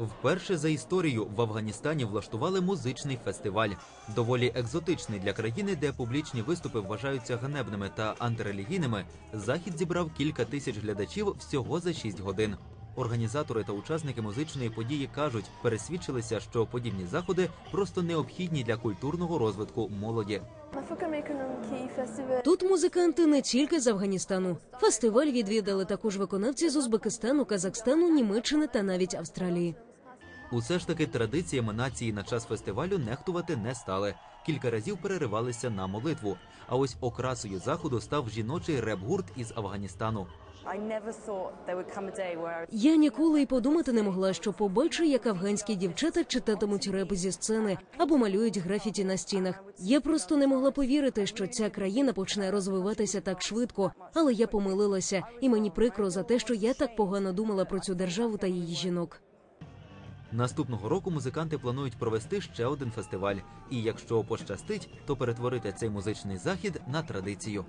Вперше за історію в Афганістані влаштували музичний фестиваль, доволі екзотичний для країни, де публічні виступи вважаються ганебними та антирелігійними. Захід зібрав кілька тисяч глядачів всього за 6 годин. Організатори та учасники музичної події кажуть, пересвідчилися, що подібні заходи просто необхідні для культурного розвитку молоді. Тут музиканти не тільки з Афганістану. Фестиваль відвідали також виконавці з Узбекистану, Казахстану, Німеччини та навіть Австралії. Усе ж таки традиціями нації на час фестивалю нехтувати не стали. Кілька разів переривалися на молитву. А ось окрасою заходу став жіночий реп-гурт із Афганістану. Я ніколи й подумати не могла, що побачу, як афганські дівчата читатимуть реп зі сцени або малюють графіті на стінах. Я просто не могла повірити, що ця країна почне розвиватися так швидко, але я помилилася, і мені прикро за те, що я так погано думала про цю державу та її жінок. Наступного року музиканти планують провести ще один фестиваль. І якщо пощастить, то перетворити цей музичний захід на традицію.